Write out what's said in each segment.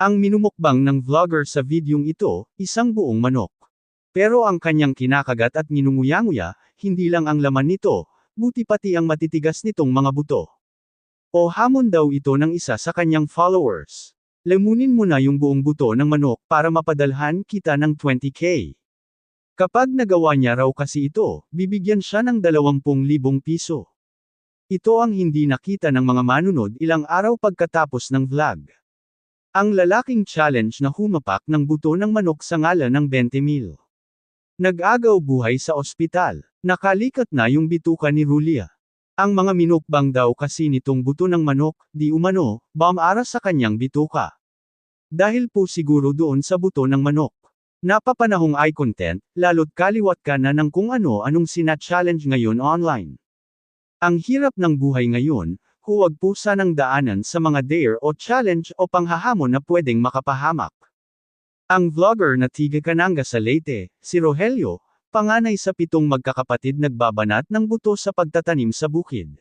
Ang minumukbang ng vlogger sa videong ito, isang buong manok. Pero ang kanyang kinakagat at ninunguya-nguya, hindi lang ang laman nito, buti pati ang matitigas nitong mga buto. O hamon daw ito ng isa sa kanyang followers. Lamunin mo na yung buong buto ng manok para mapadalhan kita ng 20k. Kapag nagawa niya raw kasi ito, bibigyan siya ng 20,000 piso. Ito ang hindi nakita ng mga manunod ilang araw pagkatapos ng vlog. Ang lalaking challenge na humapak ng buto ng manok sa ngala ng 20 mil. Nag-agaw buhay sa ospital. Nakalikat na yung bituka ni Rulia. Ang mga minukbang daw kasi nitong buto ng manok, di umano, bamara sa kanyang bituka. Dahil po siguro doon sa buto ng manok. Napapanahong eye content, lalo't kaliwat ka na ng kung ano-anong sina-challenge ngayon online. Ang hirap ng buhay ngayon, huwag po sanang daanan sa mga dare o challenge o panghahamon na pwedeng makapahamak. Ang vlogger na tiga Kananga sa Leyte, si Rogelio, panganay sa pitong magkakapatid nagbabanat ng buto sa pagtatanim sa bukid.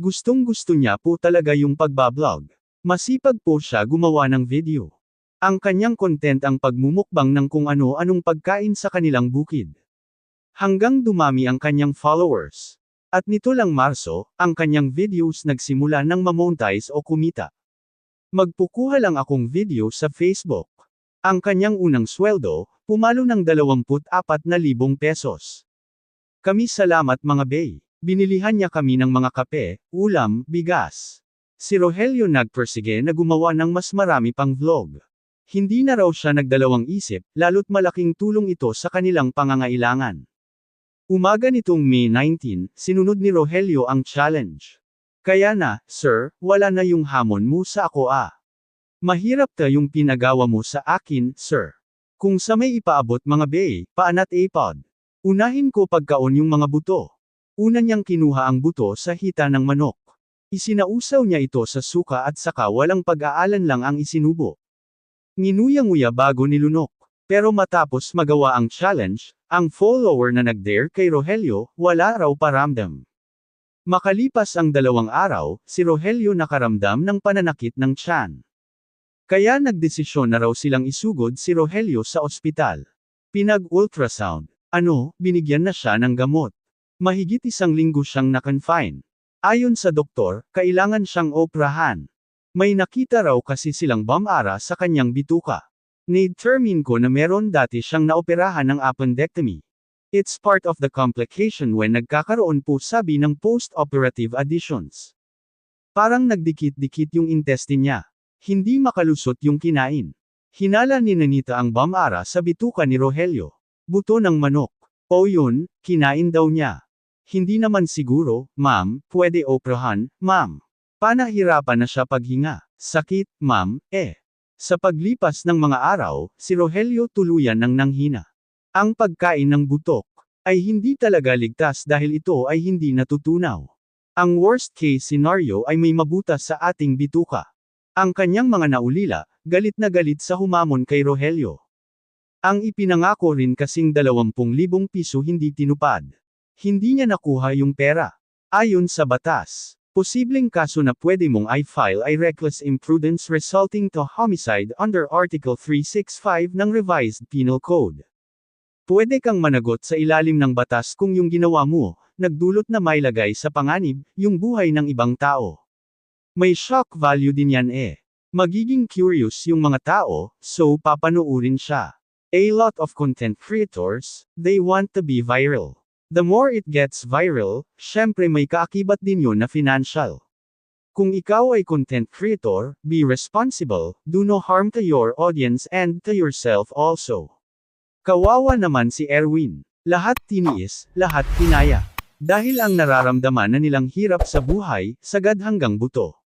Gustong gusto niya po talaga yung pagbablog. Masipag po siya gumawa ng video. Ang kanyang content ang pagmumukbang ng kung ano-anong pagkain sa kanilang bukid. Hanggang dumami ang kanyang followers. At nito lang Marso, ang kanyang videos nagsimula ng mamonetize o kumita. Magpukuha lang akong video sa Facebook. Ang kanyang unang sweldo, pumalo ng 24,000 pesos. Kami salamat mga bay. Binilihan niya kami ng mga kape, ulam, bigas. Si Rogelio nagpersige na gumawa ng mas marami pang vlog. Hindi na raw siya nagdalawang isip, lalo't malaking tulong ito sa kanilang pangangailangan. Umaga nitong May 19, sinunod ni Rogelio ang challenge. Kaya na, sir, wala na yung hamon mo sa ako ah. Mahirap ta yung pinagawa mo sa akin, sir. Kung sa may ipaabot mga bay, paanat apod. Unahin ko pagkaon yung mga buto. Una niyang kinuha ang buto sa hita ng manok. Isinausaw niya ito sa suka at saka walang pag-aalan lang ang isinubo. Nginuyang-nguya bago nilunok. Pero matapos magawa ang challenge, ang follower na nag-dare kay Rogelio, wala raw paramdam. Makalipas ang dalawang araw, si Rogelio nakaramdam ng pananakit ng tiyan. Kaya nagdesisyon na raw silang isugod si Rogelio sa ospital. Pinag-ultrasound. Ano, binigyan na siya ng gamot. Mahigit isang linggo siyang na-confine. Ayon sa doktor, kailangan siyang oprahan. May nakita raw kasi silang bamara sa kanyang bituka. Need-termin ko na meron dati siyang naoperahan ng appendectomy. It's part of the complication when nagkakaroon po sabi ng post-operative additions. Parang nagdikit-dikit yung intestine niya. Hindi makalusot yung kinain. Hinala ni Nanita ang bamara sa bituka ni Rogelio. Buto ng manok. O yun, kinain daw niya. Hindi naman siguro, ma'am, pwede oprahan, ma'am. Panahirapan na siya paghinga. Sakit, ma'am, eh. Sa paglipas ng mga araw, si Rogelio tuluyan ng nanghina. Ang pagkain ng butok ay hindi talaga ligtas dahil ito ay hindi natutunaw. Ang worst case scenario ay may mabutas sa ating bituka. Ang kanyang mga naulila, galit na galit sa humamon kay Rogelio. Ang ipinangako rin kasing 20,000 piso hindi tinupad. Hindi niya nakuha yung pera. Ayon sa batas, posibleng kaso na pwede mong i-file ay reckless imprudence resulting to homicide under Article 365 ng Revised Penal Code. Pwede kang managot sa ilalim ng batas kung yung ginawa mo, nagdulot na may lagay sa panganib, yung buhay ng ibang tao. May shock value din yan eh. Magiging curious yung mga tao, so papanoorin siya. A lot of content creators, they want to be viral. The more it gets viral, syempre may kaakibat din yun na financial. Kung ikaw ay content creator, be responsible, do no harm to your audience and to yourself also. Kawawa naman si Erwin. Lahat tiniis, lahat kinaya. Dahil ang nararamdaman na nilang hirap sa buhay, sagad hanggang buto.